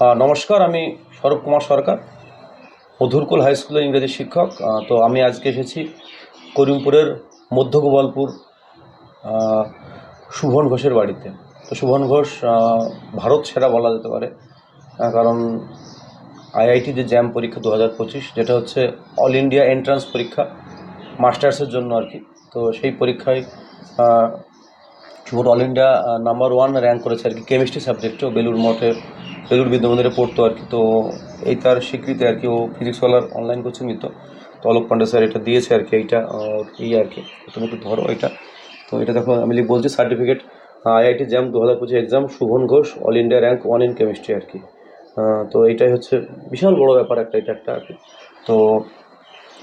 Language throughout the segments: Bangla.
নমস্কার, আমি স্বরূপ কুমার সরকার, মধুরকুল হাই স্কুলের ইংরেজি শিক্ষক। তো আমি আজকে এসেছি করিমপুরের মধ্য গোপালপুর শুভন ঘোষের বাড়িতে। তো শুভন ঘোষ ভারত সেরা বলা যেতে পারে কারণ আইআইটি যে জ্যাম পরীক্ষা দু হাজার পঁচিশ, যেটা হচ্ছে অল ইন্ডিয়া এন্ট্রান্স পরীক্ষা মাস্টার্সের জন্য আর কি। তো সেই পরীক্ষায় আহ, all India number one rank করেছে আর কি কেমিস্ট্রি সাবজেক্টেও বেলুর মঠে বেলুর বিদ্যামন্দিরে পড়তো আর কি। তো এই তার স্বীকৃতি আর কি ও ফিজিক্সওয়ালার অনলাইন কোচিং নিত। তো অলোক পান্ডে স্যার এটা দিয়েছে আর কি এইটা এই আর কি। তুমি একটু ধরো এটা। তো এটা দেখো আমি বলছি সার্টিফিকেট আইআইটি জ্যাম দু হাজার পঁচিশ exam Shuvan Ghosh all India rank one in chemistry আর কি। তো এইটাই হচ্ছে বিশাল বড় ব্যাপার একটা এটা একটা আর কি। তো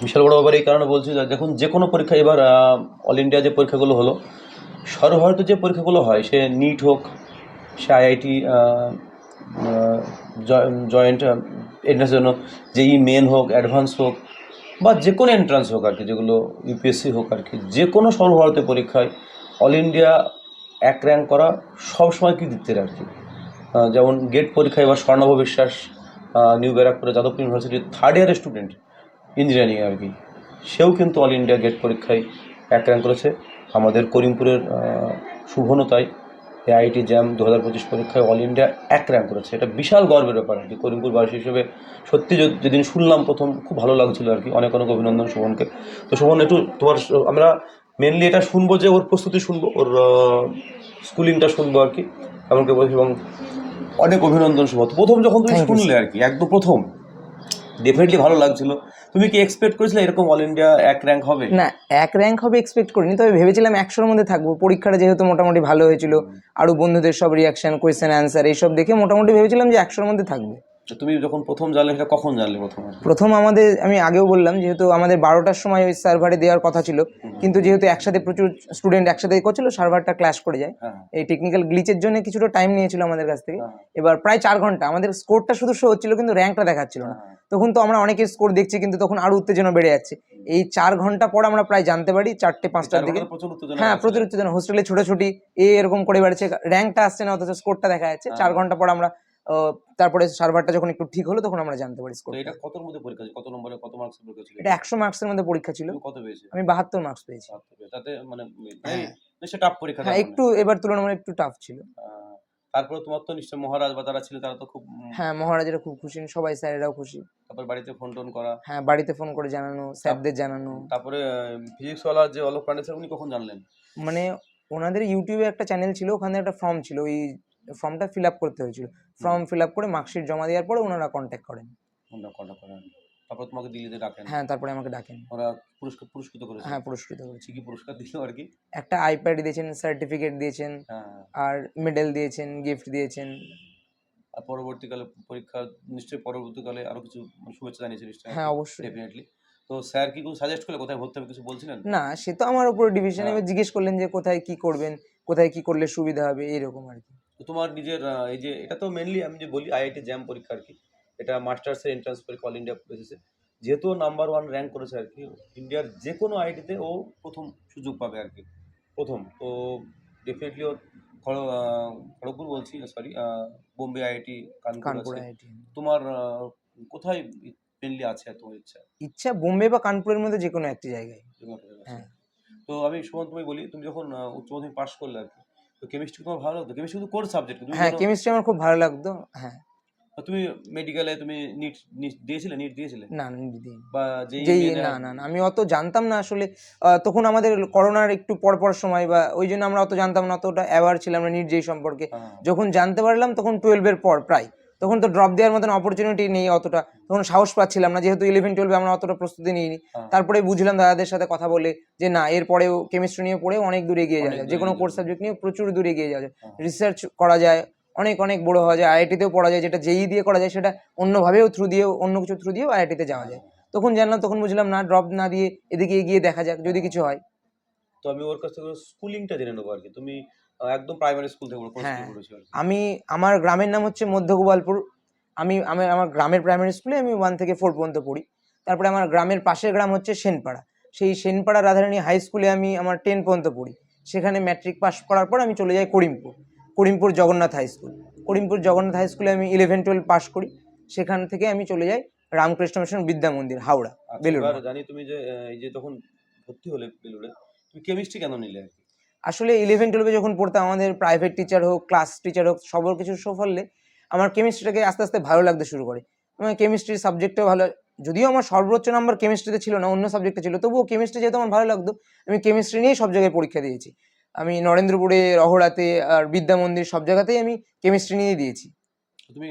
বিশাল বড় ব্যাপার এই কারণে বলছি যে দেখুন যে কোনো পরীক্ষা এবার অল ইন্ডিয়া যে পরীক্ষাগুলো হলো সর্বভারতীয় যে পরীক্ষাগুলো হয়, সে নিট হোক, সে আইআইটি জয়েন্ট এন্ট্রান্সের জন্য যেই মেন হোক অ্যাডভান্স হোক বা যে কোনো এন্ট্রান্স হোক আর কি, যেগুলো ইউপিএসসি হোক আর কি, যে কোনো সর্বভারতীয় পরীক্ষায় অল ইন্ডিয়া এক র্যাঙ্ক করা সবসময় কৃতিত্বের আর কি? যেমন গেট পরীক্ষায় এবার স্বর্ণভ বিশ্বাস নিউ ব্যারাকপুরে যাদবপুর ইউনিভার্সিটির থার্ড ইয়ারের স্টুডেন্ট ইঞ্জিনিয়ারিং আর কি, সেও কিন্তু অল ইন্ডিয়া গেট পরীক্ষায় এক র্যাঙ্ক করেছে। আমাদের করিমপুরের শুভনতায় আইআইটি জ্যাম দু হাজার পঁচিশ পরীক্ষায় অল ইন্ডিয়া এক র্যাঙ্ক করেছে। এটা বিশাল গর্বের ব্যাপার আর কি। করিমপুর বাসী হিসেবে সত্যি যেদিন শুনলাম প্রথম খুব ভালো লাগছিল আর কি। অনেক অনেক অভিনন্দন শোভনকে তো শোভন একটু তোমার আমরা মেনলি এটা শুনব যে ওর প্রস্তুতি শুনব ওর স্কুলিংটা শুনব আর কি। এমনকি বলছি এবং অনেক অভিনন্দন শুভ প্রথম যখন তুমি শুনলে আর কি একদম প্রথম। ডেফিনেটলি ভালো লাগছিল। তুমি কি এক্সপেক্ট করেছিলে এরকম অল ইন্ডিয়া এক র্যাঙ্ক হবে? না এক র্যাঙ্ক হবে এক্সপেক্ট করিনি তবে ভেবেছিলাম একশোর মধ্যে থাকব। পরীক্ষাটা যেহেতু মোটামুটি ভালো হয়েছিল আরও বন্ধুদের সব রিয়াকশন কোয়েশ্চেন অ্যান্সার এইসব দেখে মোটামুটি ভেবেছিলাম যে একশোর মধ্যে থাকবে। তুমি যখন প্রথম জানলে সেটা কখন জানলে প্রথম? প্রথম আমাদের আমি আগেও বললাম যেহেতু আমাদের বারোটার সময় ওই সার্ভারে দেওয়ার কথা ছিল কিন্তু যেহেতু একসাথে প্রচুর স্টুডেন্ট একসাথে করছিল সার্ভারটা ক্লাশ করে যায়। হ্যাঁ। এই টেকনিক্যাল গ্লিচের জন্য কিছুটা টাইম নিয়েছিল আমাদের কাছ থেকে। হ্যাঁ। এবার প্রায় চার ঘণ্টা আমাদের স্কোরটা শুধু শো হচ্ছিল কিন্তু র্যাঙ্কটা দেখাচ্ছিল না। হ্যাঁ। তখন তো আমরা অনেকের স্কোর দেখছি কিন্তু তখন আরও উত্তেজনা বেড়ে যাচ্ছে। এই চার ঘণ্টা পর আমরা প্রায় জানতে পারি চারটে পাঁচটার দিকে। হ্যাঁ। প্রচুর উত্তেজনা। হোস্টেলে ছোটাছুটি এ এরকম করে বেড়েছে। র্যাঙ্কটা আসছে না অথচ স্কোরটা দেখা যাচ্ছে। চার ঘণ্টা পর আমরা তারপরে সার্ভারটা যখন একটু ঠিক হলো তখন আমরা জানতে পারি স্কোর এটা কতর মধ্যে পরীক্ষা ছিল? কত নম্বরে কত মার্কস পরীক্ষা ছিল? এটা একশো মার্কসের মধ্যে পরীক্ষা ছিল। কত পেয়েছে? আমি বাহাত্তর মার্কস পেয়েছি। তাতে মানে হ্যাঁ। নিশ্চয় টাফ পরীক্ষা হ্যাঁ একটু এবার তুলনামূলক একটু টাফ ছিল। তারপরে তোমার তো নিশ্চয় মহারাজ বা তারা ছিল তারা তো খুব হ্যাঁ মহারাজেরা খুব খুশি। সবাই স্যারেরাও খুশি। তারপর বাড়িতে ফোন টোন করা। হ্যাঁ বাড়িতে ফোন করে জানানো স্যারদের জানানো। তারপরে ফিজিক্স ওয়ালা যে অলোক পান্ডে স্যার উনি কখন জানলেন? মানে ওনাদের ইউটিউবে একটা চ্যানেল ছিল ওখানে একটা ফর্ম ছিল। ওই ফর্মটা ফিল আপ করতে হয়েছিল। ফর্ম ফিল আপ করে মার্কশিট জমা দেওয়ার পরে ওনারা কন্ট্যাক্ট করেন। ওনারা কন্ট্যাক্ট করেন। তারপর তোমাকে দিল্লিতে ডাকেন। হ্যাঁ তারপরে আমাকে ডাকেন। ওরা পুরস্কার পুরস্কৃত করেছে। হ্যাঁ পুরস্কৃত করেছে। কি পুরস্কার দিল আর কি? একটা আইপ্যাড দিয়েছেন সার্টিফিকেট দিয়েছেন হ্যাঁ। আর মেডেল দিয়েছেন গিফট দিয়েছেন। আর পরবর্তীকালে পরীক্ষা নিশ্চয়ই পরবর্তীকালে আরও কিছু শুভেচ্ছা জানিয়েছে নিশ্চয়ই হ্যাঁ অবশ্যই। ডেফিনেটলি তো স্যার কি কোনো সাজেস্ট করলে? কোথায় ভর্তি হবে? কিছু বলছিলেন? না সে তো আমার উপরে ডিভিশন হ্যাঁ। জিজ্ঞেস করলেন যে কোথায় কি করবেন কোথায় কি করলে সুবিধা হবে এইরকম আর কি। তো তোমার নিজের এই যে এটা তো মেনলি আমি যে বলি আইআইটি জ্যাম পরীক্ষা আর কি। এটা মাস্টার্সের এন্ট্রান্স পরীক্ষা অল ইন্ডিয়া বেসিসে যেহেতু নাম্বার ওয়ান র্যাঙ্ক করেছে আর কি ইন্ডিয়ার যে কোনো আইআইটিতে ও প্রথম সুযোগ পাবে আর কি। প্রথম। তো ডেফিনেটলি ওর খড়গপুর বলছি sorry Bombay IIT Kanpur IIT তোমার কোথায় মেনলি আছে তোমার ইচ্ছা? ইচ্ছা বোম্বে বা কানপুরের মধ্যে যে কোনো একটি জায়গায় হ্যাঁ। তো আমি সুমন তুমি বলি তুমি যখন উচ্চ মাধ্যমিক পাশ করলে আর কি তো কেমিস্ট্রি তোমার ভালো লাগতো? কেমিস্ট্রি কিন্তু কোর সাবজেক্ট হ্যাঁ কেমিস্ট্রি আমার খুব ভালো লাগতো। হ্যাঁ। তুমি মেডিকেলে তুমি নিট দিয়েছিলে? নিট দিয়েছিলে? না না দিদি বা যেই না না না আমি অত জানতাম না আসলে। তখন আমাদের করোনার একটু পর পর সময় বা ওই জন্য আমরা অত জানতাম না অতটা অ্যাওয়ার ছিলাম না নিট যেই সম্পর্কে। হ্যাঁ, যখন জানতে পারলাম তখন টুয়েলভের পর প্রায়। তখন তো ড্রপ দেওয়ার মতন অপরচুনিটি নেই অতটা। তখন সাহস পাচ্ছিলাম না যেহেতু ইলেভেন টুয়েলভে আমরা অতটা প্রস্তুতি নিইনি। হ্যাঁ। তারপরে বুঝলাম দাদাদের সাথে কথা বলে যে না এরপরেও কেমিস্ট্রি নিয়ে পড়েও অনেক দূরে এগিয়ে যাওয়া যায়। যে কোনো কোর্স সাবজেক্ট নিয়ে প্রচুর দূরে এগিয়ে যাওয়া যায়। হ্যাঁ। রিসার্চ করা যায় অনেক অনেক বড় হওয়া যায় আইআইটিতেও পড়া যায় যেটা যেই দিয়ে করা যায় সেটা অন্যভাবেও থ্রু দিয়েও অন্য কিছু থ্রু দিয়েও আইআইটিতে যাওয়া যায়। তখন জানলাম তখন বুঝলাম না ড্রপ না দিয়ে এদিকে এগিয়ে দেখা যাক যদি কিছু হয়। তো আমি ওর কাছ থেকে স্কুলিংটা জেনে নেব আর কি। তুমি একদম প্রাইমারি স্কুল থেকে হ্যাঁ। আমি আমার গ্রামের নাম হচ্ছে মধ্য গোপালপুর। আমি আমি আমার গ্রামের প্রাইমারি স্কুলে আমি ওয়ান থেকে ফোর পর্যন্ত পড়ি। তারপরে আমার গ্রামের পাশের গ্রাম হচ্ছে সেনপাড়া। সেই সেনপাড়া রাধারানী হাই স্কুলে আমি আমার টেন পর্যন্ত পড়ি। সেখানে ম্যাট্রিক পাস করার পর আমি চলে যাই Karimpur. Karimpur Jagannath high school. Karimpur Jagannath high স্কুলে আমি ইলেভেন টুয়েলভ পাস করি। সেখান থেকে আমি চলে যাই রামকৃষ্ণ মিশন বিদ্যা মন্দির হাওড়া আচ্ছা, বেলুড় জানি তুমি যে এই যে তখন ভর্তি হলে বেলুড়ে তুমি কেমিস্ট্রি কেন নিলে আসলে ইলেভেন টুয়েলভে যখন পড়তাম আমাদের প্রাইভেট টিচার হোক ক্লাস টিচার হোক সবর কিছু সফললে আমার কেমিস্ট্রিটাকে আস্তে আস্তে ভালো লাগতে শুরু করে। আমার কেমিস্ট্রির সাবজেক্টও ভালো যদিও আমার সর্বোচ্চ নাম্বার কেমিস্ট্রিতে ছিল না অন্য সাবজেক্টে ছিল তবুও কেমিস্ট্রি যেহেতু আমার ভালো লাগতো আমি কেমিস্ট্রি নিয়েই সব জায়গায় পরীক্ষা দিয়েছি। আমি নরেন্দ্রপুরে রহড়াতে আর বিদ্যা মন্দির সব জায়গাতেই আমি কেমিস্ট্রি নিয়ে দিয়েছি। তুমি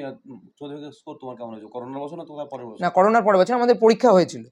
স্কোর তোমার কেমন হয়েছে? করোনার বছর না তোমার পরের বছর? না করোনার পরের বছর আমাদের পরীক্ষা হয়েছিল।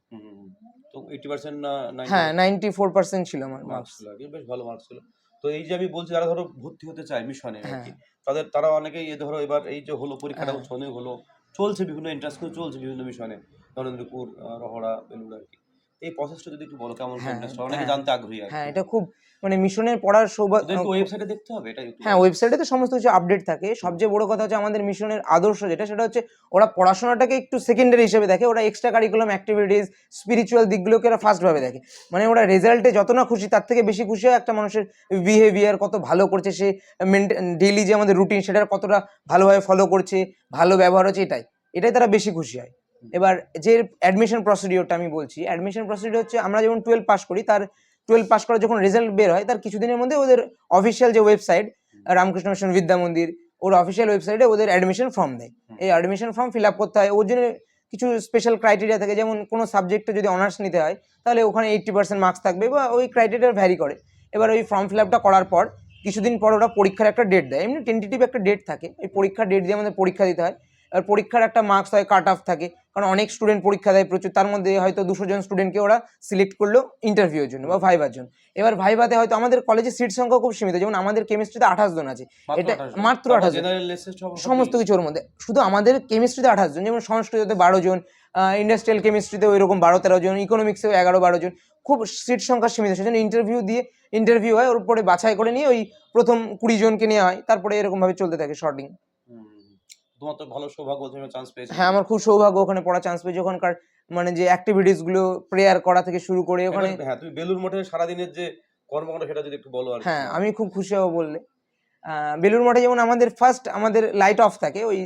তো এইটি পার্সেন্ট না হ্যাঁ নাইনটি ফোর পার্সেন্ট ছিল আমার মার্কস বেশ ভালো মার্কস ছিল। তো এই যে আমি বলছি যারা ধরো ভর্তি হতে চায় মিশনে হ্যাঁ। তাদের তারা অনেকেই এ ধরো এবার এই যে হলো পরীক্ষাটা হ্যাঁ। উচ্চ মাধ্যমিক হলো চলছে বিভিন্ন এন্ট্রান্স চলছে বিভিন্ন মিশনে নরেন্দ্রপুর রহড়া বেলুড় আর কি। এই প্রসেসটা যদি একটু বলো কেমন হ্যাঁ, অনেকে হ্যাঁ। জানতে আগ্রহী হ্যাঁ এটা খুব মানে মিশনের পড়ার সৌভাগ্য ওয়েবসাইটে দেখতে হবে? একটু হ্যাঁ ওয়েবসাইটে তো সমস্ত কিছু আপডেট থাকে। সবচেয়ে বড় কথা হচ্ছে আমাদের মিশনের আদর্শ যেটা সেটা হচ্ছে ওরা পড়াশোনাটাকে একটু সেকেন্ডারি হিসেবে দেখে। ওরা এক্সট্রা কারিকুলাম অ্যাক্টিভিটিস স্পিরিচুয়াল দিকগুলোকে ওরা ফার্স্টভাবে দেখে। মানে ওরা রেজাল্টে যত না খুশি তার থেকে বেশি খুশি হয় একটা মানুষের বিহেভিয়ার কত ভালো করছে সে ডেইলি যে আমাদের রুটিন সেটার কতটা ভালোভাবে ফলো করছে ভালো ব্যবহার হচ্ছে এটাই। এটাই তারা বেশি খুশি হয়। এবার যে অ্যাডমিশন প্রসিডিওরটা আমি বলছি অ্যাডমিশন প্রসিডিওর হচ্ছে আমরা যেমন টুয়েলভ পাস করি তার টুয়েলভ পাস করার যখন রেজাল্ট বের হয় তার কিছুদিনের মধ্যে ওদের অফিসিয়াল যে ওয়েবসাইট রামকৃষ্ণ মিশন বিদ্যা মন্দির ওর অফিসিয়াল ওয়েবসাইটে ওদের অ্যাডমিশন ফর্ম দেয়। এই অ্যাডমিশন ফর্ম ফিল আপ করতে হয়। ওর জন্য কিছু স্পেশাল ক্রাইটেরিয়া থাকে যেমন কোনো সাবজেক্টে যদি অনার্স নিতে হয় তাহলে ওখানে এইট্টি পার্সেন্ট মার্কস থাকবে বা ওই ক্রাইটেরিয়া ভ্যারি করে। এবার ওই ফর্ম ফিল আপটা করার পর কিছুদিন পর ওরা পরীক্ষার একটা ডেট দেয়। এমনি টেন্টেটিভ একটা ডেট থাকে। ওই পরীক্ষার ডেট দিয়ে আমাদের পরীক্ষা দিতে হয়। এবার পরীক্ষার একটা মার্কস হয় কাট অফ থাকে। কারণ অনেক স্টুডেন্ট পরীক্ষা দেয় প্রচুর তার মধ্যে হয়তো দুশো জন স্টুডেন্টকে ওরা সিলেক্ট করল ইন্টারভিউর জন্য বা ভাইবার জন্য। এবার ভাইভাতে হয়তো আমাদের কলেজে সিট সংখ্যা খুব সীমিত যেমন আমাদের কেমিস্ট্রিতে আঠাশ জন আছে। এটা মাত্র আঠাশ জন। সমস্ত কিছুর মধ্যে। শুধু আমাদের কেমিস্ট্রিতে আঠাশ জন যেমন সংস্কৃতিতে বারো জন ইন্ডাস্ট্রিয়াল কেমিস্ট্রিতে ওই রকম বারো তেরো জন ইকোনমিক্সেও এগারো বারো জন। খুব সিট সংখ্যা সীমিত সেজন্য ইন্টারভিউ দিয়ে ইন্টারভিউ হয় ওর পরে বাছাই করে নিয়ে ওই প্রথম কুড়ি জনকে নেওয়া হয়। তারপরে এরকম ভাবে চলতে থাকে শর্টিং তোমার তো ভালো সৌভাগ্য তুমি চান্স পেয়েছ। হ্যাঁ আমার খুব সৌভাগ্য ওখানে পড়া চান্স পেয়েছি। ওখানকার মানে যে অ্যাক্টিভিটিসগুলো প্রেয়ার করা থেকে শুরু করে ওখানে এবার- হ্যাঁ তুমি বেলুর মঠে সারাদিনের যে কর্মকাণ্ড সেটা যদি একটু বলো আর হ্যাঁ আমি খুব খুশি হব বললে। বেলুড় মঠে যেমন আমাদের ফার্স্ট আমাদের লাইট অফ থাকে ওই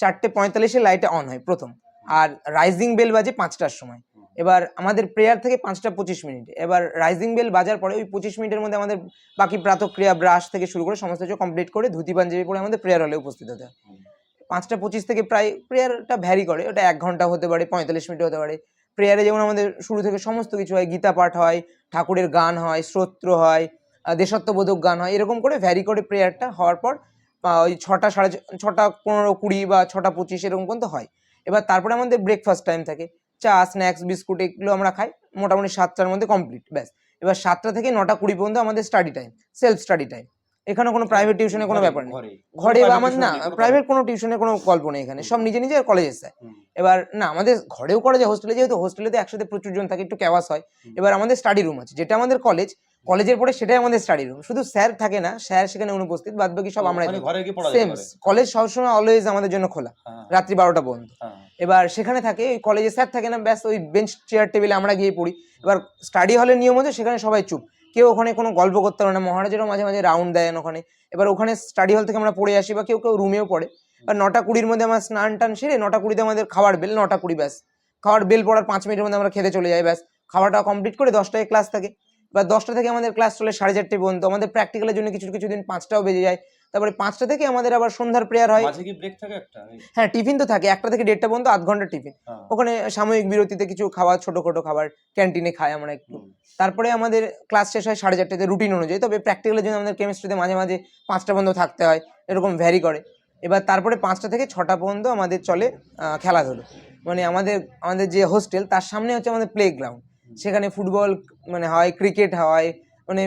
চারটে পঁয়তাল্লিশে লাইটে অন হয় প্রথম। আর রাইজিং বেল বাজে পাঁচটার সময়। এবার আমাদের প্রেয়ার থেকে পাঁচটা পঁচিশ মিনিট। এবার রাইজিং বেল বাজার পরে ওই পঁচিশ মিনিটের মধ্যে আমাদের বাকি প্রাতক্রিয়া ব্রাশ থেকে শুরু করে সমস্ত কিছু কমপ্লিট করে ধুতি পাঞ্জাবি পরে আমাদের প্রেয়ার হলে উপস্থিত হতে হয়। পাঁচটা পঁচিশ থেকে প্রায় প্রেয়ারটা ভ্যারি করে, ওটা এক ঘণ্টা হতে পারে, পঁয়তাল্লিশ মিনিট হতে পারে। প্রেয়ারে যেমন আমাদের শুরু থেকে সমস্ত কিছু হয়, গীতা পাঠ হয়, ঠাকুরের গান হয়, স্তোত্র হয় দেশাত্মবোধক গান হয়, এরকম করে ভ্যারি করে প্রেয়ারটা হওয়ার পর ওই ছটা সাড়ে ছটা পনেরো কুড়ি বা ছটা পঁচিশ এরকম পর্যন্ত হয়। এবার তারপরে আমাদের ব্রেকফাস্ট টাইম থাকে। চা স্ন্যাক্স বিস্কুট এগুলো আমরা খাই, মোটামুটি সাতটার মধ্যে কমপ্লিট ব্যাস। এবার সাতটা থেকে নটা কুড়ি পর্যন্ত আমাদের study time self study time এখানে কোনো প্রাইভেট টিউশনের কোনো ব্যাপার নেই। ঘরে। বা আমার tuition না প্রাইভেট কোনো টিউশনের কোনো গল্প নেই এখানে। সব নিজে নিজে কলেজে যায় এবার না আমাদের ঘরেও করা যায় হোস্টেলে যেহেতু হোস্টেলে তো একসাথে প্রচুর জন থাকে একটু ক্যাওয়াস হয়। এবার আমাদের স্টাডি রুম আছে যেটা আমাদের কলেজ কলেজের পরে সেটাই আমাদের স্টাডি রুম শুধু স্যার থাকে না স্যার সেখানে অনুপস্থিত বাদ বাকি সব যেতে সেম কলেজ সবসময় অলওয়েজ আমাদের জন্য খোলা হ্যাঁ, রাত্রি বারোটা পর্যন্ত। হ্যাঁ, এবার সেখানে থাকে ওই কলেজে স্যার থাকে না ব্যাস ওই বেঞ্চ চেয়ার টেবিলে আমরা গিয়ে পড়ি। এবার স্টাডি হলের নিয়ম হচ্ছে সেখানে সবাই চুপ। কেউ ওখানে কোনো গল্প করতে পারে না। মহারাজেরও মাঝে মাঝে রাউন্ড দেন ওখানে। এবার ওখানে স্টাডি হল থেকে আমরা পড়ে আসি বা কেউ কেউ রুমেও পড়ে। আর নটা কুড়ির মধ্যে আমার স্নান টান সেরে নটা কুড়িতে আমাদের খাবার বেল, নটা কুড়ি ব্যাস। খাওয়ার বেল পড়ার পাঁচ মিনিটের মধ্যে আমরা খেতে চলে যাই ব্যাস। খাওয়াটা কমপ্লিট করে দশটায় ক্লাস থাকে। বা দশটা থেকে আমাদের ক্লাস চলে সাড়ে চারটে পর্যন্ত। আমাদের প্র্যাকটিক্যালের জন্য কিছু কিছু দিন পাঁচটাও বেজে যায়। তারপরে পাঁচটা থেকে আমাদের আবার সন্ধ্যার প্রেয়ার হয়। মাঝে কি ব্রেক থাকে একটা? হ্যাঁ টিফিন তো থাকে একটা থেকে দেড়টা পর্যন্ত আধ ঘণ্টা টিফিন। হ্যাঁ, ওখানে সাময়িক বিরতিতে কিছু খাবার ছোটখাটো খাবার ক্যান্টিনে খাই আমরা একটু। তারপরে আমাদের ক্লাস শেষ হয় সাড়ে চারটেতে রুটিন অনুযায়ী। তবে প্র্যাকটিক্যালের জন্য আমাদের কেমিস্ট্রিতে মাঝে মাঝে পাঁচটা পর্যন্ত থাকতে হয় এরকম ভ্যারি করে। এবার তারপরে পাঁচটা থেকে ছটা পর্যন্ত আমাদের চলে খেলাধুলো। মানে আমাদের আমাদের যে হোস্টেল তার সামনে হচ্ছে আমাদের প্লে গ্রাউন্ড সেখানে ফুটবল মানে হয় ক্রিকেট হয় মানে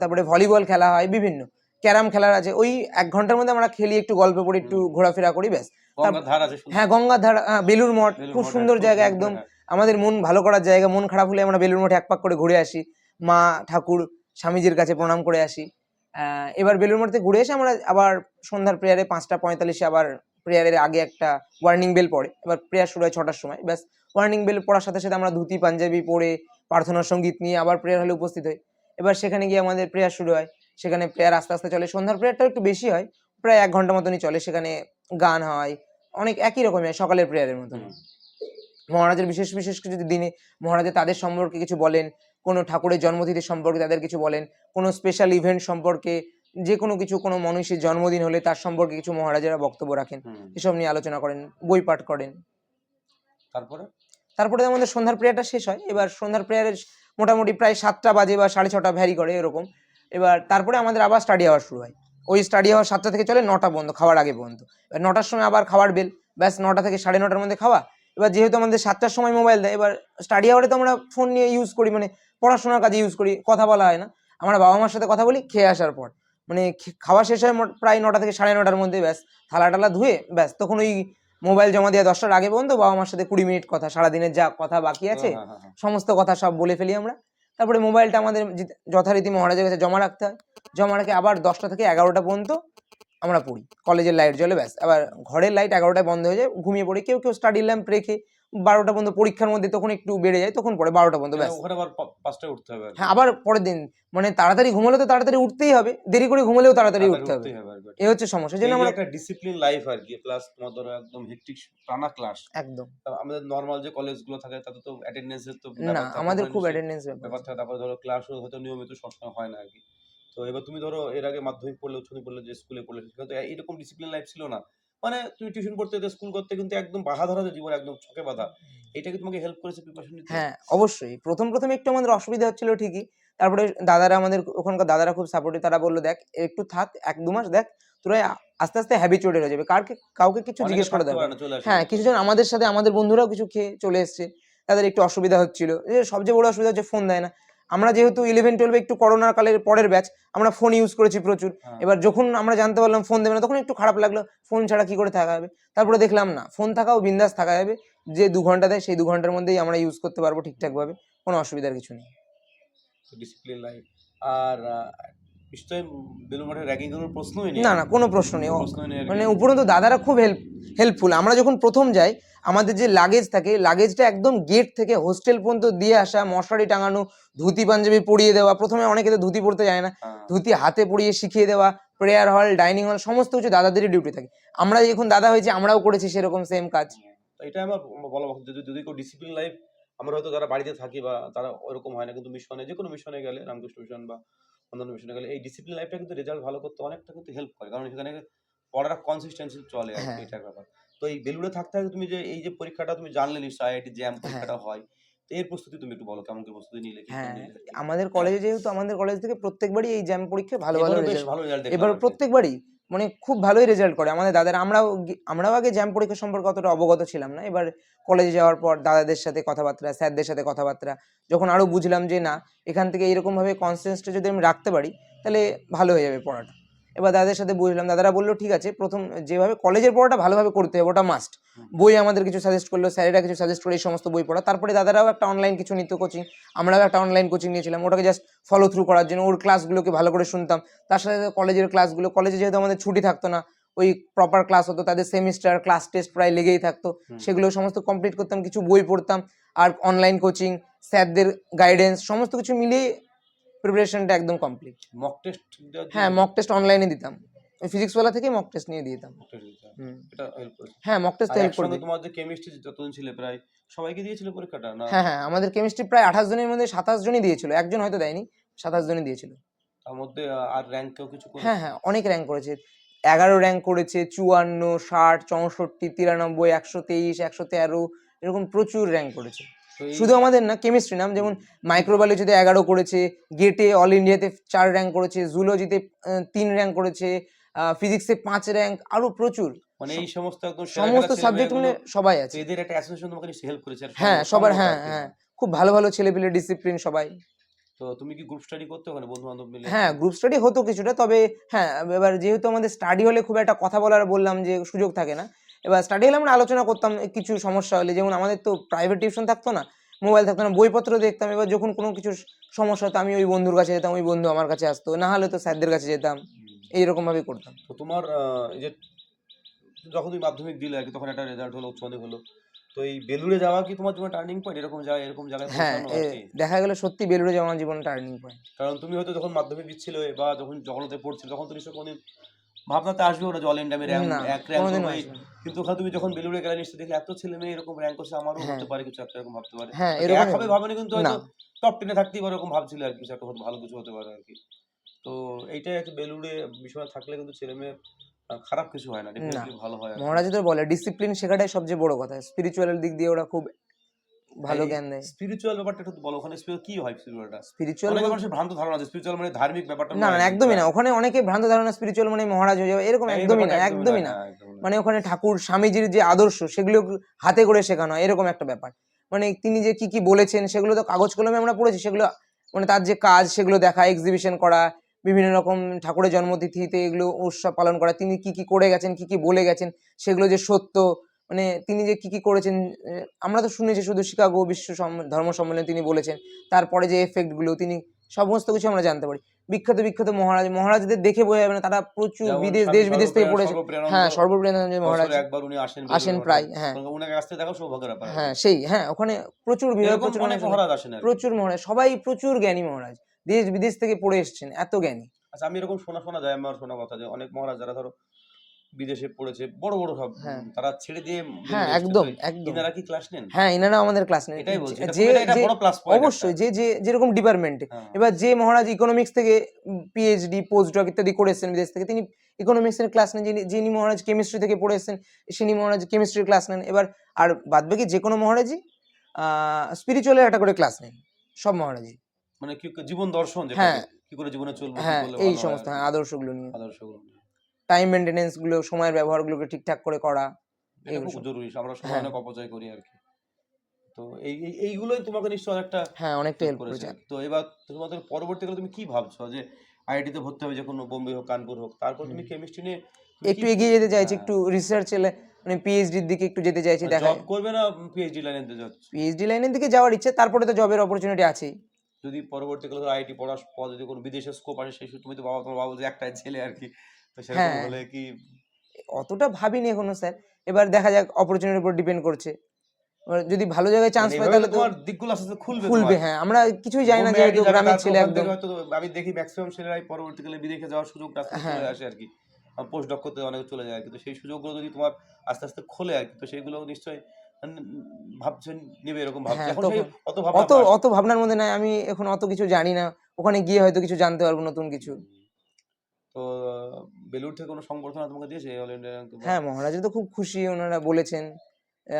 তারপরে ভলিবল খেলা হয় বিভিন্ন। ক্যারাম খেলার আছে। ওই এক ঘণ্টার মধ্যে আমরা খেলি একটু গল্প করি একটু ঘোরাফেরা করি ব্যাস। হ্যাঁ গঙ্গার ধার আহ, বেলুর মঠ খুব সুন্দর জায়গা একদম। আমাদের মন ভালো করার জায়গা মন খারাপ হলে আমরা বেলুর মঠে এক পাক করে ঘুরে আসি। মা ঠাকুর স্বামীজির কাছে প্রণাম করে আসি। এবার বেলুর মঠে ঘুরে এসে আমরা আবার সন্ধ্যার প্রেয়ারে পাঁচটা পঁয়তাল্লিশে আবার প্রেয়ারের আগে একটা ওয়ার্নিং বেল পড়ে। এবার প্রেয়ার শুরু হয় ছটার সময় ব্যাস। ওয়ার্নিং বেল পড়ার সাথে সাথে আমরা ধুতি পাঞ্জাবি পরে প্রার্থনা সংগীত নিয়ে আবার প্রেয়ার হলে উপস্থিত হই। এবার সেখানে গিয়ে আমাদের প্রেয়ার শুরু হয়। সেখানে প্রেয়ার আস্তে আস্তে চলে। সন্ধ্যার প্রেয়ারটাও একটু বেশি হয় প্রায় এক ঘণ্টা মতনই চলে সেখানে গান হয়। অনেক একই রকমের হয়, সকালের প্রেয়ারের মতন। মহারাজের বিশেষ বিশেষ কিছু দিনে মহারাজা তাদের সম্পর্কে কিছু বলেন কোনো ঠাকুরের জন্মতিথি সম্পর্কে তাদের কিছু বলেন কোনো স্পেশাল ইভেন্ট সম্পর্কে যে কোনো কিছু কোনো মনীষীর জন্মদিন হলে তার সম্পর্কে কিছু মহারাজারা বক্তব্য রাখেন এসব নিয়ে আলোচনা করেন বই পাঠ করেন। তারপরে? তারপরে আমাদের সন্ধ্যার প্রেয়ারটা শেষ হয়। এবার সন্ধ্যার প্রেয়ারের মোটামুটি প্রায় সাতটা বাজে বা সাড়ে ছটা ভ্যারি করে এরকম। এবার তারপরে আমাদের আবার স্টাডি আওয়ার শুরু হয়। ওই স্টাডি আওয়ার সাতটা থেকে চলে নটা বন্ধ খাওয়ার আগে পর্যন্ত এবার নটার সময় আবার খাওয়ার বেল ব্যাস নটা থেকে সাড়ে নটার মধ্যে খাওয়া। এবার যেহেতু আমাদের সাতটার সময় মোবাইল দেয় এবার স্টাডি আওয়ারে তো আমরা ফোন নিয়ে ইউজ করি মানে পড়াশোনার কাজে ইউজ করি কথা বলা হয় না। আমরা বাবা মার সাথে কথা বলি খেয়ে আসার পর। মানে খাওয়া শেষ হয় প্রায় নটা থেকে সাড়ে নটার মধ্যে ব্যাস থালা টালা ধুয়ে ব্যাস তখন ওই মোবাইল জমা দেওয়া দশটার আগে পর্যন্ত বাবা মার সাথে কুড়ি মিনিট কথা সারাদিনের যা কথা বাকি আছে হ্যাঁ, হ্যাঁ, হ্যাঁ। সমস্ত কথা সব বলে ফেলি আমরা। তারপরে মোবাইলটা আমাদের যথারীতি মহারাজের কাছে জমা রাখতে হয়। জমা রাখে আবার দশটা থেকে এগারোটা পর্যন্ত আমরা পড়ি। কলেজের লাইট জ্বলে ব্যাস। আবার ঘরের লাইট এগারোটায় বন্ধ হয়ে যায়, ঘুমিয়ে পড়ি। কেউ কেউ স্টাডি ল্যাম্প রেখে বারোটা পর্যন্ত পরীক্ষার মধ্যে তখন একটু বেড়ে যায় তখন পরে বারোটা পর্যন্ত ব্যাস। ওখানে আবার পাঁচটায় উঠতে হবে হ্যাঁ আবার পরের দিন। মানে তাড়াতাড়ি ঘুমালে তো তাড়াতাড়ি উঠতেই হবে দেরি করে ঘুমালেও তাড়াতাড়ি উঠতে হবে। এই হচ্ছে সমস্যা যেন আমরা একটা ডিসিপ্লিন লাইফ আর কি প্লাস তোমার ধরো একদম হেক্টিক টানা ক্লাস একদম। আমাদের নর্মাল যে কলেজগুলো থাকে তাতে তো অ্যাটেন্ডেন্সের তো না আমাদের খুব অ্যাটেন্ডেন্স ব্যাপার। থাকে তারপর ধরো ক্লাসও হয়তো নিয়মিত সবসময় হয় না আর কি। তো এবার তুমি ধরো এর আগে মাধ্যমিক পড়লে উচ্চমাধ্যমিক পড়লে যে স্কুলে পড়লে তো এরকম ডিসিপ্লিন লাইফ ছিল না। মানে তুমি টিউশন পড়তে যেতে স্কুল করতে কিন্তু একদম বাধা ধরা জীবন একদম ছকে বাধা। এটা কি তোমাকে হেল্প করেছে প্রিপারেশন নিতে? হ্যাঁ অবশ্যই। প্রথম প্রথম একটু আমাদের অসুবিধা হচ্ছিল ঠিকই। তারপরে দাদারা আমাদের ওখানকার দাদারা খুব সাপোর্টিভ তারা বলল দেখ একটু থাক এক দু মাস দেখ তোরা আস্তে আস্তে হ্যাবিচুয়েটেড হয়ে যাবে। কারকে কাউকে কিছু জিজ্ঞেস করা না, হ্যাঁ কিছুজন আমাদের সাথে আমাদের বন্ধুরাও কিছু খেয়ে চলে এসছে। তাদের একটু অসুবিধা হচ্ছিল। যে সবচেয়ে বড় অসুবিধা হচ্ছে ফোন দেয় না। আমরা যেহেতু ইলেভেন টুয়েলভে একটু করোনা কালের পরের ব্যাচ আমরা ফোন ইউজ করেছি প্রচুর। হ্যাঁ। এবার যখন আমরা জানতে পারলাম ফোন দেবে না তখন একটু খারাপ লাগল ফোন ছাড়া কি করে থাকা যাবে? তারপরে দেখলাম না ফোন থাকাও বিন্দাস থাকা যাবে। যে দু ঘণ্টা দেয় সেই দু ঘণ্টার মধ্যেই আমরা ইউজ করতে পারব ঠিকঠাকভাবে কোনো অসুবিধার কিছু নেই। ডিসিপ্লিন লাইফ আর নিশ্চয়ই বেলুর মাঠে প্রশ্নই নেই না না কোনো প্রশ্ন নেই। মানে উপরন্তু দাদারা খুব হেল্প হেল্পফুল আমরা যখন প্রথম যাই আমাদের যে লাগেজ থাকে লাগেজটা একদম গেট থেকে হোস্টেল পর্যন্ত দিয়ে আসা মশারি টাঙানো ধুতি পাঞ্জাবি পরিয়ে দেওয়া প্রথমে অনেকে তো ধুতি পরতে যায় না। হ্যাঁ। ধুতি হাতে পরিয়ে শিখিয়ে দেওয়া প্রেয়ার হল ডাইনিং হল সমস্ত কিছু দাদাদেরই ডিউটি থাকে। আমরা যখন দাদা হয়েছে আমরাও করেছি সেরকম সেম কাজ। এটা আমার বলা যদি যদি কেউ ডিসিপ্লিন লাইফ আমরা হয়তো যারা বাড়িতে থাকি বা তারা ওরকম হয় না কিন্তু মিশনে যে কোনো মিশনে গেলে রামকৃষ্ণ মিশন বা অন্যান্য মিশনে গেলে এই ডিসিপ্লিন লাইফটা কিন্তু রেজাল্ট ভালো করতে অনেকটা কিন্তু হেল্প করে কারণ সেখানে পড়ার কনসিস্টেন্সি চলে আর হ্যাঁ। ব্যাপার। তো এই বেলুড়ে থাকতে থাকতে তুমি যে এই যে পরীক্ষাটা তুমি জানলে নিশ্চয় আইআইটি জ্যাম পরীক্ষাটা হয় এর প্রস্তুতি তুমি একটু বলো কেমন কি প্রস্তুতি নিলে হ্যাঁ আমাদের কলেজে যেহেতু আমাদের কলেজ থেকে প্রত্যেকবারই এই জ্যাম পরীক্ষায় ভালো ভালো রেজাল্ট ভালো রেজাল্ট এবার প্রত্যেকবারই? মানে খুব ভালোই রেজাল্ট করে। আমাদের দাদারা, আমরাও আমরাও আগে জ্যাম পরীক্ষা সম্পর্কে অতটা অবগত ছিলাম না। এবার কলেজে যাওয়ার পর দাদাদের সাথে কথাবার্তা, স্যারদের সাথে কথাবার্তা, যখন আরও বুঝলাম যে না, এখান থেকে এরকমভাবে কনসেন্সটা যদি আমি রাখতে পারি, তাহলে ভালো হয়ে যাবে পড়াটা। এবার দাদাদের সাথে বুঝলাম দাদারা বলল ঠিক আছে প্রথম যেভাবে কলেজের পড়াটা ভালোভাবে করতে হবে ওটা মাস্ট বই আমাদের কিছু সাজেস্ট করল স্যারেরা কিছু সাজেস্ট করে এই সমস্ত বই পড়া। তারপরে দাদারাও একটা অনলাইন কিছু নিত কোচিং আমরাও একটা অনলাইন কোচিং নিয়েছিলাম ওটাকে জাস্ট ফলো থ্রু করার জন্য ওর ক্লাসগুলোকে ভালো করে শুনতাম। তার সাথে সাথে কলেজের ক্লাসগুলো কলেজে যেহেতু আমাদের ছুটি থাকতো না ওই প্রপার ক্লাস হতো তাদের সেমিস্টার ক্লাস টেস্ট প্রায় লেগেই থাকতো। সেগুলো সমস্ত কমপ্লিট করতাম কিছু বই পড়তাম আর অনলাইন কোচিং স্যারদের গাইডেন্স সমস্ত কিছু মিলিয়ে প্রিপারেশনটা একদম কমপ্লিট মক টেস্ট হ্যাঁ মক টেস্ট অনলাইনে দিতাম। ওই ফিজিক্সওয়ালা থেকে মক টেস্ট নিয়ে দিতাম। এটা হেল্প হ্যাঁ মক টেস্ট হেল্প করে একসঙ্গে দিই। তোমার যে কেমিস্ট্রি যতজন ছিল প্রায় সবাইকে দিয়েছিল পরীক্ষাটা না? হ্যাঁ হ্যাঁ আমাদের কেমিস্ট্রি প্রায় আঠাশ জনের মধ্যে সাতাশ জনই দিয়েছিল। একজন হয়তো দেয়নি সাতাশ জনই দিয়েছিল। তার মধ্যে আর র্যাঙ্ক কেউ কিছু? হ্যাঁ হ্যাঁ অনেক র্যাঙ্ক করেছে। এগারো র্যাঙ্ক করেছে চুয়ান্ন ষাট চৌষট্টি তিরানব্বই একশো তেইশ একশো তেরো এরকম প্রচুর র্যাঙ্ক করেছে। শুধু আমাদের না কেমিস্ট্রি নাম যেমন মাইক্রোবায়োলজিতে এগারো করেছে গেটে অল ইন্ডিয়াতে চার র্যাঙ্ক করেছে জুলজিতে তিন র্যাঙ্ক করেছে ফিজিক্সে পাঁচ র্যাঙ্ক আরও প্রচুর। মানে এই সমস্ত একদম সমস্ত সাবজেক্ট ছেলেমেয়েগুলো- সবাই আছে। এদের একটা অ্যাসোসিয়েশন তোমাকে হেল্প করেছে হ্যাঁ সবার হ্যাঁ হ্যাঁ। খুব ভালো ভালো ছেলেপিলে ডিসিপ্লিন সবাই। তো তুমি কি গ্রুপ স্টাডি করতে ওখানে বন্ধু বান্ধব মিলে? হ্যাঁ গ্রুপ স্টাডি হতো কিছুটা তবে হ্যাঁ এবার যেহেতু আমাদের স্টাডি হলে খুব একটা কথা বলার বললাম যে সুযোগ থাকে না এবার স্টাডি হলে আমরা আলোচনা করতাম কিছু সমস্যা হলে যেমন আমাদের তো প্রাইভেট টিউশন থাকতো না মোবাইল থাকতো না বইপত্র দেখতাম এবার যখন কোনো কিছু সমস্যা হতো আমি ওই বন্ধুর কাছে যেতাম ওই বন্ধু আমার কাছে আসতো না হলে তো স্যারদের কাছে যেতাম হুম। এইরকম ভাবে করতাম তো তোমার এই যে যখন তুমি মাধ্যমিক দিলে আর কি তখন একটা রেজাল্ট হলো উচ্চ হলো তো এই বেলুড়ে যাওয়া কি তোমার জন্য টার্নিং পয়েন্ট এরকম জায়গায় এরকম জায়গায় হ্যাঁ? দেখা গেল সত্যি বেলুড়ে যাওয়া আমার জীবন টার্নিং পয়েন্ট কারণ তুমি হয়তো যখন মাধ্যমিক দিচ্ছিলে বা যখন জগন্নাথে পড়ছিলে তখন তো নিশ্চয়ই কোনদিন ভাবনাতে আসবেও না যে অল ইন্ডিয়া আমি র্যাঙ্ক এক র্যাঙ্ক কিন্তু ওখানে তুমি যখন বেলুড়ে গেলে নিশ্চয়ই দেখলে এত ছেলে মেয়ে এরকম র্যাঙ্ক করছে আমারও হ্যাঁ। হতে পারে কিছু একটা এরকম ভাবতে পারে। হ্যাঁ এক এরকম হবে। ভাবেনি কিন্তু হয়তো টপ টেনে থাকতেই পারে এরকম ভাবছিল আর কিছু একটা ভালো কিছু হতে পারে আর কি। তো এইটাই একটা বেলুড়ে বিষয় থাকলে কিন্তু ছেলে মেয়ে খারাপ কিছু হয় না ভালো হয়। মহারাজ তো বলে ডিসিপ্লিন শেখাটাই সবচেয়ে বড় কথা। স্পিরিচুয়াল দিক দিয়ে ওরা খুব ভালো জ্ঞান দেয়। স্পিরিচুয়াল ব্যাপারটা একটু বলো ওখানে কি হয় স্পিরিচুয়ালটা স্পিরিচুয়াল অনেক মানুষের ভ্রান্ত ধারণা আছে স্পিরিচুয়াল মানে ধার্মিক ব্যাপারটা না না একদমই না। ওখানে অনেকে ভ্রান্ত ধারণা স্পিরিচুয়াল মানে মহারাজ হয়ে যাবে এরকম একদমই না একদমই না। মানে ওখানে ঠাকুর স্বামীজির যে আদর্শ সেগুলো হাতে করে শেখানো হয় এরকম একটা ব্যাপার। মানে তিনি যে কি কি বলেছেন সেগুলো তো কাগজ কলমে আমরা পড়েছি সেগুলো মানে তার যে কাজ সেগুলো দেখা এক্সিবিশন করা বিভিন্ন রকম ঠাকুরের জন্মতিথিতে এগুলো উৎসব পালন করা তিনি কি কি করে গেছেন কি কি বলে গেছেন সেগুলো যে সত্য মানে তিনি যে কি কি করেছেন আমরা তো শুনেছি শুধু শিকাগো বিশ্ব ধর্ম সম্মেলনে তিনি বলেছেন তারপরে যে এফেক্টগুলো তিনি সমস্ত কিছু আমরা জানতে পারি। বিখ্যাত বিখ্যাত মহারাজ মহারাজদের দেখে বোঝা যাবে না তারা প্রচুর বিদেশ দেশ বিদেশ থেকে পড়েছে। হ্যাঁ সর্বপ্রেরণানন্দ মহারাজ। একবার উনি আসেন আসেন প্রায়, হ্যাঁ। ওনাকে কাছ থেকে সৌভাগ্যের ব্যাপার হ্যাঁ সেই হ্যাঁ ওখানে প্রচুর ভিড় প্রচুর মহারাজ আসেন প্রচুর মহারাজ সবাই প্রচুর জ্ঞানী মহারাজ দেশ বিদেশ থেকে পড়ে এসেছেন এত জ্ঞানী। আচ্ছা আমি এরকম শোনা শোনা যায় আমার শোনা কথা যে অনেক মহারাজ যারা ধরো বিদেশে পড়েছে বড় বড় সব হ্যাঁ। তারা ছেড়ে দিয়ে হ্যাঁ একদম একদম। ইনারা কি ক্লাস নেন? হ্যাঁ এনারা আমাদের ক্লাস নেন। এটাই বলছি যে এটা বড় প্লাস পয়েন্ট অবশ্যই যে যে যেরকম ডিপার্টমেন্টে হ্যাঁ। এবার যে মহারাজ ইকোনমিক্স থেকে পিএইচডি পোস্ট ডক ইত্যাদি করেছেন বিদেশ থেকে তিনি ইকোনমিক্স এর ক্লাস নেন। যিনি যিনি মহারাজ কেমিস্ট্রি থেকে পড়ে এসেছেন তিনি মহারাজ কেমিস্ট্রির ক্লাস নেন। এবার আর বাদ বাকি যে কোনো মহারাজই স্পিরিচুয়ালের একটা করে ক্লাস নেন সব মহারাজই। মানে কি জীবন দর্শন যেটা হ্যাঁ। কি করে জীবনে চলবো হ্যাঁ এই সমস্ত হ্যাঁ আদর্শগুলো নিয়ে। আদর্শগুলো নিয়ে। টাইম মেনটেনেন্সগুলো সময়ের ব্যবহারগুলোকে ঠিকঠাক করে করা এটা খুব জরুরি আমরা সময় হ্যাঁ। অনেক অপচয় করি আর কি। তো এই এই- এইগুলোই তোমাকে নিশ্চয় একটা হ্যাঁ অনেকটা হেল্প করেছে। তো এবার তোমাদের পরবর্তীকালে তুমি কি ভাবছ যে আইআইটিতে ভর্তি হবে যে কোনো বোম্বে হোক কানপুর হোক তারপর তুমি কেমিস্ট্রি নিয়ে একটু এগিয়ে যেতে চাইছি হ্যাঁ। একটু রিসার্চ মানে পিএইচডির দিকে একটু যেতে চাইছি দেখা জব করবে না পিএইচডি লাইনে যেতে যাচ্ছ? পিএইচডি লাইনের দিকে যাওয়ার ইচ্ছে তারপরে তো জবের অপরচুনিটি আছেই। যদি পরবর্তীকালে আইআইটি পড়ার পর যদি কোনো বিদেশে স্কোপ আসে সেই তুমি তো বাবা তোমার বাবা যে একটাই ছেলে আর কি। তো সেরকম হ্যাঁ। হলে কি অতটা ভাবিনি এখনও স্যার। এবার দেখা যাক অপরচুনিটির উপর ডিপেন্ড করছে। যদি ভালো জায়গায় চান্স মানে পাই তাহলে তোমার দিকগুলো আস্তে আস্তে খুলবে খুলবে হ্যাঁ আমরা কিছুই জানি না যেহেতু গ্রামের ছেলে একদম। হয়তো আমি দেখি ম্যাক্সিমাম ছেলেরাই পরবর্তীকালে বিদেশে যাওয়ার আস্তে আস্তে হ্যাঁ। চলে আসে আর কি পোস্ট ডক করতে অনেক চলে যায় কিন্তু সেই সুযোগগুলো যদি তোমার আস্তে আস্তে খোলে আর কি তো সেইগুলো নিশ্চয়ই ভাবছেন নেবে এরকম ভাবছে। হ্যাঁ, এখন অত অত অত ভাবনার মধ্যে নাই। আমি এখন অত কিছু জানি না। ওখানে গিয়ে হয়তো কিছু জানতে পারব নতুন কিছু। তো বেলুর থেকে কোনো সংবর্ধনা তোমাকে দিয়েছে? অল ইন্ডিয়া হ্যাঁ মহারাজা তো খুব খুশি, ওনারা বলেছেন।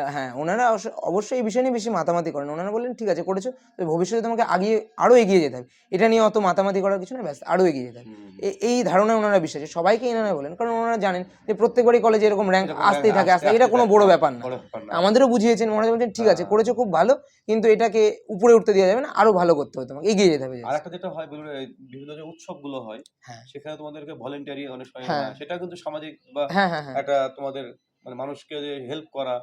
হ্যাঁ ওনারা অবশ্যই এই বিষয় নিয়ে বেশি মাতামাতি করেন ওনারা বললেন ঠিক আছে করেছ তো ভবিষ্যতে তোমাকে আগিয়ে আরও এগিয়ে যেতে হবে এটা নিয়ে অত মাতামাতি করার কিছু না ব্যাস আরও এগিয়ে যেতে হবে এই ধারণা ওনারা বিশ্বাসী সবাইকে এনারা বলেন কারণ ওনারা জানেন যে প্রত্যেকবারই কলেজে এরকম র্যাঙ্ক আসতেই থাকে আসতে এটা কোনো থাকে। বড় ব্যাপার না। আমাদেরও বুঝিয়েছেন মহারাজ বলছেন ঠিক আছে হ্যাঁ। করেছ খুব ভালো কিন্তু এটাকে উপরে উঠতে দেওয়া যাবে না আরও ভালো করতে হবে তোমাকে এগিয়ে যেতে হবে আর একটা যেটা হয় বিভিন্ন যে উৎসবগুলো হয় হ্যাঁ। সেখানে তোমাদেরকে ভলেন্টারি অনেক সময় হ্যাঁ। হয়। সেটা কিন্তু সামাজিক বা হ্যাঁ হ্যাঁ হ্যাঁ একটা তোমাদের মানে মানুষকে যে হেল্প করা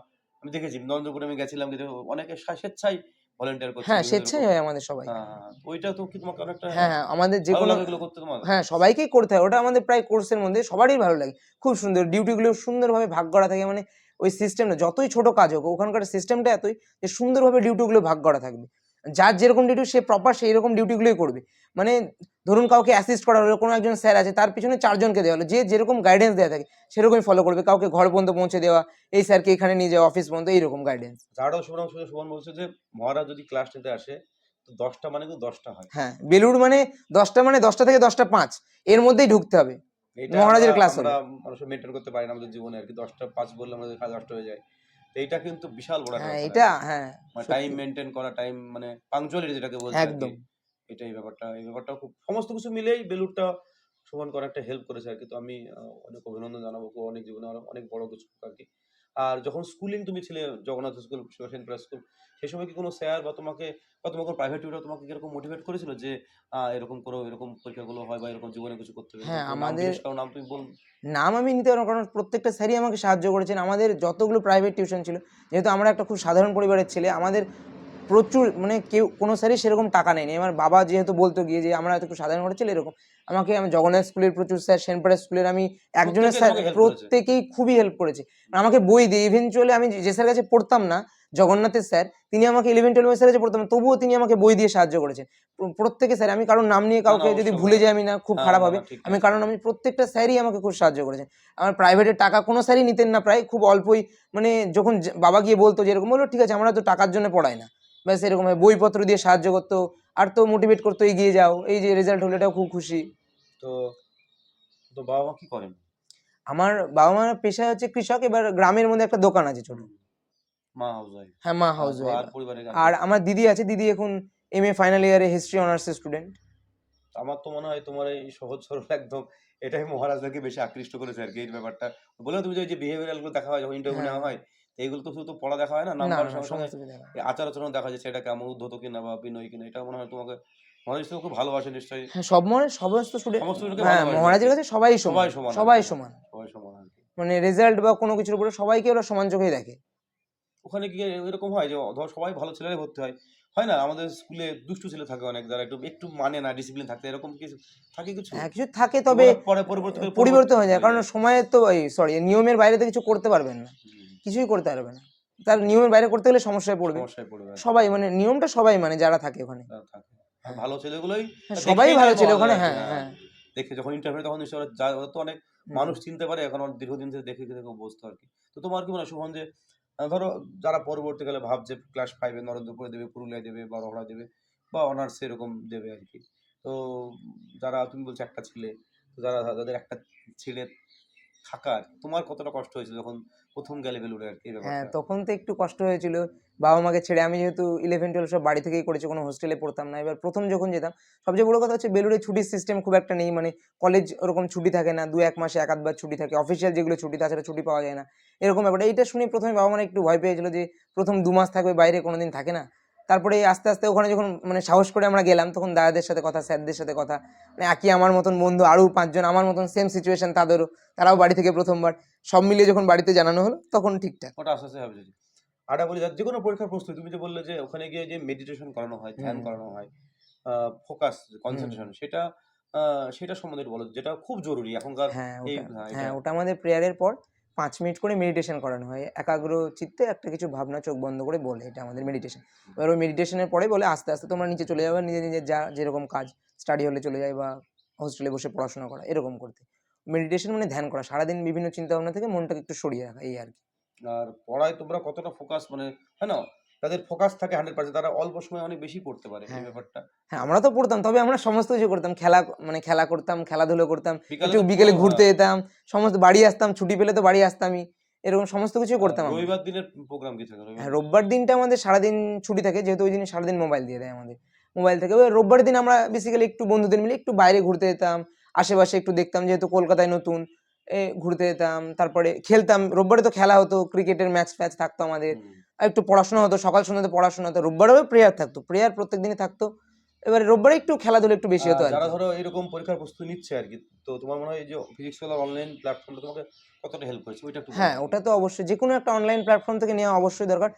আমি দেখেছি নরেন্দ্রপুরে আমি গেছিলাম কিন্তু অনেকে স্বেচ্ছায় ভলেন্টিয়ার করছে হ্যাঁ স্বেচ্ছাই হয় আমাদের সবাই। হ্যাঁ, হ্যাঁ, ওইটা তো কি তোমাকে অনেকটা হ্যাঁ হ্যাঁ আমাদের যে কোনো করতে তোমার? হ্যাঁ সবাইকেই করতে হয়। ওটা আমাদের প্রায় কোর্সের মধ্যে সবারই ভালো লাগে। খুব সুন্দর ডিউটিগুলো সুন্দরভাবে ভাগ করা থাকে। মানে ওই সিস্টেমটা যতই ছোট কাজ হোক ওখানকার সিস্টেমটা এতই যে সুন্দরভাবে ডিউটিগুলো ভাগ করা থাকবে। যার যেরকম ডিউটি সে প্রপার সেই রকম ডিউটিগুলোই করবে। মানে ধরুন কাউকে অ্যাসিস্ট করা হলো কোনো একজন স্যার আছে তার পিছনে চারজনকে দেওয়া হলো যে যেরকম গাইডেন্স দেওয়া থাকে সেরকমই ফলো করবে। কাউকে ঘর পর্যন্ত পৌঁছে দেওয়া এই স্যারকে এখানে নিয়ে যাওয়া অফিস পর্যন্ত এইরকম গাইডেন্স সুবর্ণ সুযোগ সুমন বলছে যে মহারাজ যদি ক্লাস নিতে আসে তো দশটা মানে কিন্তু দশটা হয়। হ্যাঁ বেলুড় মানে দশটা মানে দশটা থেকে দশটা পাঁচ এর মধ্যেই ঢুকতে হবে। মহারাজের ক্লাস আমরা মানুষের মেনটেন করতে পারি না আমাদের জীবনে আর কি দশটা পাঁচ বললে আমাদের সাড়ে দশটা হয়ে যায়। এইটা কিন্তু বিশাল বড় হ্যাঁ এটা হ্যাঁ মানে টাইম মেনটেন করা টাইম মানে পাংচুয়ালিটি যেটাকে বলছে একদম। এটা এই ব্যাপারটা এই ব্যাপারটা খুব সমস্ত কিছু মিলেই বেলুরটা সমান করা একটা হেল্প করেছে আর কি। তো আমি অনেক অভিনন্দন জানাব অনেক জীবনে আরও অনেক বড় কিছু আর কি। আর যখন স্কুলিং তুমি ছিলে জগন্নাথ স্কুল প্রাইস স্কুল সেই সময় কি কোনো স্যার বা তোমাকে বা তোমার কোনো প্রাইভেট টিউটর তোমাকে কীরকম মোটিভেট করেছিল যে এরকম করো এরকম পরীক্ষাগুলো হয় বা এরকম জীবনে কিছু করতে হবে? হ্যাঁ, আমাদের- নাম তুমি বল। নাম আমি নিতে পারব কারণ প্রত্যেকটা স্যারই আমাকে সাহায্য করেছেন। আমাদের যতগুলো প্রাইভেট টিউশন ছিল যেহেতু আমরা একটা খুব সাধারণ পরিবারের ছেলে আমাদের প্রচুর মানে কেউ কোনো স্যারই সেরকম টাকা নেয়নি। আমার বাবা যেহেতু বলতো গিয়ে যে আমরা একটু সাধারণ ঘরে ছিল এরকম। আমাকে আমি জগন্নাথ স্কুলের প্রচুর স্যার সেন্ট স্কুলের আমি একজনের স্যার। প্রত্যেকেই খুবই হেল্প করেছে। আমাকে বই দিয়ে ইভেনচুয়ালি আমি যে স্যার কাছে পড়তাম না জগন্নাথের স্যার তিনি আমাকে ইলেভেন টুয়েলভের স্যার কাছে পড়তাম তবুও তিনি আমাকে বই দিয়ে সাহায্য করেছেন প্রত্যেকে স্যার আমি কারোর নাম নিয়ে কাউকে যদি ভুলে যাই আমি না খুব খারাপ হবে। আমি কারণ আমি প্রত্যেকটা স্যারই আমাকে খুব সাহায্য করেছেন আমার প্রাইভেটের টাকা কোনো স্যারই নিতেন না প্রায় খুব অল্পই মানে যখন বাবা গিয়ে বলতো যে এরকম বলল ঠিক আছে আমরা তো টাকার জন্য পড়াই না। ব্যাস এরকম বইপত্র দিয়ে সাহায্য করতো আর তো মোটিভেট করতো এগিয়ে যাও। এই যে রেজাল্ট হলো এটাও খুব খুশি। তো তো বাবা মা কি করেন? আমার বাবা মার পেশা হচ্ছে কৃষক এবার গ্রামের মধ্যে একটা দোকান আছে ছোট। মা হাউস ওয়াইফ হ্যাঁ মা হাউস আর? আমার দিদি আছে দিদি এখন এম এ ফাইনাল ইয়ারে হিস্ট্রি অনার্সের স্টুডেন্ট আমার তো মনে হয় তোমার এই সহজ সরল একদম এটাই মহারাজদেরকে বেশি আকৃষ্ট করেছে আর কি এই ব্যাপারটা। বলে তুমি যে বিহেভিয়ারালগুলো দেখা হয় যখন ইন্টারভিউ হ্যাঁ। নেওয়া হয় এইগুলো তো শুধু তো পড়া দেখা হয় না নাম্বারের সঙ্গে সঙ্গে আচার আচরণ দেখা যাচ্ছে এটা কেমন উদ্ধত কিনা বা বিনয় কিনা এটা মনে হয় তোমাকে মহারাজ তো খুব ভালোবাসে নিশ্চয়ই। হ্যাঁ সব মানে সমস্ত স্টুডেন্ট কে হ্যাঁ মহারাজের কাছে সবাই সবাই সমান সবাই সমান। সবাই সমান মানে রেজাল্ট বা কোনো কিছুর উপরে সবাইকে ওরা সমান চোখেই দেখে। ওখানে গিয়ে এরকম হয় যে ধর সবাই ভালো ছেলেরাই ভর্তি হয়। হয় না? আমাদের স্কুলে দুষ্টু ছেলে থাকে অনেক যারা একটু একটু মানে না ডিসিপ্লিন থাকতে এরকম কিছু থাকে কিছু? হ্যাঁ কিছু থাকে তবে পরে পরিবর্তন পরিবর্তন হয়ে যায় কারণ সময়ের তো সরি নিয়মের বাইরে তো কিছু করতে পারবেন না। কিছুই করতে পারবে না। তার নিয়মের বাইরে করতে গেলে সমস্যায় পড়বে। সবাই মানে নিয়মটা সবাই মানে যারা থাকে ওখানে। ভালো ছেলেগুলোই হ্যাঁ, সবাই ভালো ছিল ওখানে হ্যাঁ হ্যাঁ। দেখে যখন ইন্টারভিউ তখন নিশ্চয়ই ওরা তো অনেক মানুষ চিনতে পারে এখন দীর্ঘদিন ধরে দেখে দেখে অভ্যস্ত আর কি। তো তোমার কি মনে হয় শুভন যে ধরো যারা পরবর্তীকালে ভাবছে ক্লাস ফাইভে নরেন্দ্রপুরে দেবে পুরুলিয়ায় দেবে বা রহড়া দেবে বা অনার্স এরকম দেবে আর কি। তো যারা তুমি বলছো একটা ছেলে তো যারা যাদের একটা ছেলে থাকার তোমার কতটা কষ্ট হয়েছিল যখন প্রথম গেলে বেলুড়ে আর কি হ্যাঁ তখন তো একটু কষ্ট হয়েছিল। বাবা মাকে ছেড়ে আমি যেহেতু ইলেভেন টুয়েলভ সব বাড়ি থেকেই করেছি কোনো হোস্টেলে পড়তাম না। এবার প্রথম যখন যেতাম সবচেয়ে বড় কথা হচ্ছে বেলুড়ে ছুটির সিস্টেম খুব একটা নেই। মানে কলেজ ওরকম ছুটি থাকে না দু এক মাসে এক আধবার ছুটি থাকে। অফিসিয়াল যেগুলো ছুটি তাছাড়া ছুটি পাওয়া যায় না। এরকম ব্যাপারটা এইটা শুনে প্রথমে বাবা মানে একটু ভয় পেয়েছিল যে প্রথম দু মাস থাকবে বাইরে কোনোদিন থাকে না। তারপরে আস্তে আস্তে ওখানে যখন মানে সাহস করে আমরা গেলাম তখন দাদাদের সাথে কথা স্যারদের সাথে কথা। মানে একই আমার মতন বন্ধু আরও পাঁচজন আমার মতন সেম সিচুয়েশন তাদেরও। তারাও বাড়ি থেকে প্রথমবার। সব মিলিয়ে যখন বাড়িতে জানানো হলো তখন ঠিকঠাক। ওটা আস্তে আস্তে হবে যদি। আটা বলি যে কোনো পরীক্ষার প্রস্তুতি তুমি যে বললে যে ওখানে গিয়ে যে মেডিটেশন করানো হয় ধ্যান করানো হয় ফোকাস কনসেন্ট্রেশন সেটা সেটা সম্বন্ধে বলো যেটা খুব জরুরি এখনকার হ্যাঁ হ্যাঁ, হ্যাঁ ওটা আমাদের প্রেয়ারের পর। পাঁচ মিনিট করে মেডিটেশন করানো হয়। একাগ্র চিত্তে একটা কিছু ভাবনা চোখ বন্ধ করে বলে এটা আমাদের মেডিটেশন এবার ওই মেডিটেশনের পরে বলে আস্তে আস্তে তোমরা নিচে চলে যাবে নিজে নিজে যা যেরকম কাজ স্টাডি হলে চলে যায় বা হোস্টেলে বসে পড়াশোনা করা, এরকম করতে। মেডিটেশন মানে ধ্যান করা, সারাদিন বিভিন্ন চিন্তা ভাবনা থেকে মনটাকে একটু সরিয়ে রাখা, এই আর কি। আর পড়ায় তোমরা কতটা ফোকাস মানে হ্যাঁ না? তাদের ফোকাস থাকে হান্ড্রেড পার্সেন্ট তারা অল্প সময় অনেক বেশি পড়তে পারে এই হ্যাঁ। ব্যাপারটা। হ্যাঁ আমরা তো পড়তাম তবে আমরা সমস্ত কিছু করতাম খেলা মানে খেলা করতাম খেলাধুলো করতাম একটু বিকেলে ঘুরতে হ্যাঁ, যেতাম সমস্ত বাড়ি আসতাম ছুটি পেলে তো বাড়ি আসতামই এরকম সমস্ত কিছু করতাম রবিবার দিনের প্রোগ্রাম কি থাকে হ্যাঁ রোববার দিনটা আমাদের সারাদিন ছুটি থাকে যেহেতু ওই দিন সারাদিন মোবাইল দিয়ে দেয় আমাদের। মোবাইল থেকে ওই রোববার দিন আমরা বেসিক্যালি একটু বন্ধুদের মিলে একটু বাইরে ঘুরতে যেতাম আশেপাশে একটু দেখতাম যেহেতু কলকাতায় নতুন এ ঘুরতে যেতাম তারপরে খেলতাম রোববারে তো খেলা হতো ক্রিকেটের ম্যাচ ফ্যাচ থাকতো আমাদের। একটু পড়াশোনা হতো সকাল সন্ধ্যাতে পড়াশোনা হতো। রোববারেও প্রেয়ার থাকতো। প্রেয়ার প্রত্যেক দিনই থাকতো। এবারে রোববারে একটু খেলাধুলো একটু বেশি হতো যারা ধরো এরকম পরীক্ষার প্রস্তুতি নিচ্ছে আর কি তো তোমার মনে হয় এই যে ফিজিক্স অনলাইন প্ল্যাটফর্মটা তোমাকে কতটা হেল্প করেছে? ওইটা একটু হ্যাঁ ওটা তো অবশ্যই। যে কোনো একটা অনলাইন প্ল্যাটফর্ম থেকে নেওয়া অবশ্যই দরকার।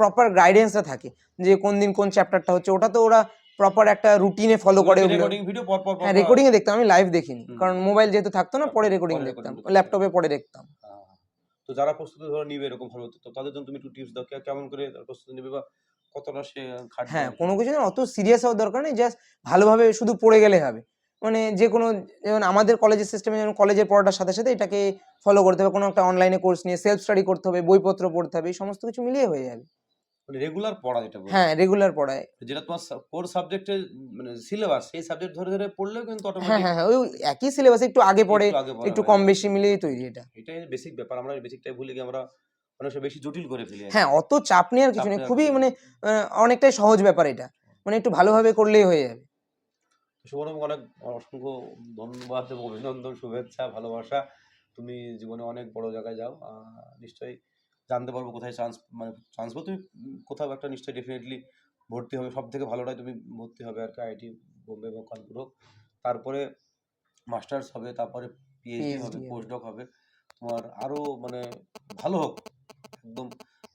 প্রপার গাইডেন্সটা থাকে যে কোন দিন কোন চ্যাপ্টারটা হচ্ছে। ওটা তো ওরা প্রপার একটা রুটিনে ফলো করে রেকর্ডিং ভিডিও পর পর হ্যাঁ রেকর্ডিং এ দেখতাম। আমি লাইভ দেখিনি। কারণ মোবাইল যেহেতু থাকতো না পরে রেকর্ডিং দেখতাম। ল্যাপটপে পরে দেখতাম। তো যারা প্রস্তুতি ধরো নিবে এরকম ভাবে তো তাদের জন্য তুমি একটু টিপস দাও কেমন করে প্রস্তুতি নেবে বা কতটা সে খাটবে হ্যাঁ কোনো কিছু না অত সিরিয়াস হওয়ার দরকার নেই জাস্ট ভালোভাবে শুধু পড়ে গেলে হবে। মানে যে কোনো যেমন আমাদের কলেজের সিস্টেমে যেমন কলেজের পড়াটার সাথে সাথে এটাকে ফলো করতে হবে কোনো একটা অনলাইনে কোর্স নিয়ে সেলফ স্টাডি করতে হবে বইপত্র পড়তে হবে এই সমস্ত কিছু মিলিয়ে হয়ে যাবে। মানে রেগুলার পড়া যেটা বলছো। হ্যাঁ রেগুলার পড়ায়। যেটা তোমার কোর সাবজেক্টের মানে সিলেবাস সেই সাবজেক্ট ধরে ধরে পড়লেও কিন্তু হ্যাঁ অটোমেটিক হ্যাঁ হ্যাঁ ওই একই সিলেবাস একটু আগে পড়ে একটু কম বেশি মিলিয়েই তৈরি এটা। এটাই বেসিক ব্যাপার আমরা বেসিকটাই ভুলে গিয়ে আমরা অনেক বেশি জটিল করে ফেলি হ্যাঁ অত চাপ নেওয়ার কিছু নেই খুবই মানে অনেকটাই সহজ ব্যাপার এটা। মানে একটু ভালোভাবে করলেই হয়ে যাবে। শুভরম অনেক অসংখ্য ধন্যবাদ এবং অভিনন্দন শুভেচ্ছা ভালোবাসা। তুমি জীবনে অনেক বড় জায়গায় যাও নিশ্চয়ই জানতে পারব কোথায় চান্স মানে চান্স বলতে তুমি কোথাও একটা নিশ্চয়ই ডেফিনেটলি ভর্তি হবে। সব থেকে ভালোটাই তুমি ভর্তি হবে আর কি আইআইটি বোম্বে বা কানপুর হোক। তারপরে মাস্টার্স হবে তারপরে পিএইচডি হবে হবে। পোস্ট ডক হবে। তোমার আরও মানে ভালো হোক একদম।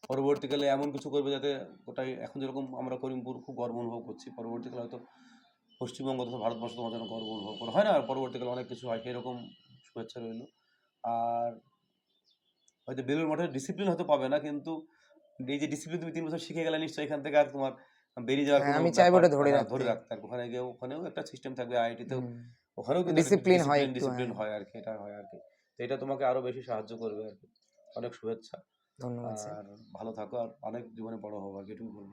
পরবর্তীকালে এমন কিছু করবে যাতে ওটাই এখন যেরকম আমরা করিমপুর খুব গর্ব অনুভব করছি পরবর্তীকালে হয়তো পশ্চিমবঙ্গ তথা ভারতবর্ষ তোমার জন্য গর্ব অনুভব করে। হয় না আর পরবর্তীকালে অনেক কিছু হয় সেরকম শুভেচ্ছা রইল। আর হয়তো বেলুর মঠের ডিসিপ্লিন হয়তো পাবে না কিন্তু এই যে ডিসিপ্লিন তুমি তিন বছর শিখে গেলে নিশ্চয়ই এখান থেকে আর তোমার বেরিয়ে যাওয়ার হ্যাঁ, আমি চাইব ওটা ধরে হ্যাঁ, রাখতে। ধরে রাখতে। আর ওখানে গিয়ে ওখানেও একটা সিস্টেম থাকবে আইআইটিতেও। ওখানেও কিন্তু Discipline হয় ডিসিপ্লিন হ্যাঁ। হয় আর কি এটা হয় আর কি তো এটা তোমাকে আরও বেশি সাহায্য করবে আর কি অনেক শুভেচ্ছা। ধন্যবাদ আর ভালো থাকো আর অনেক জীবনে বড় হব আর কি এটুকু বলব।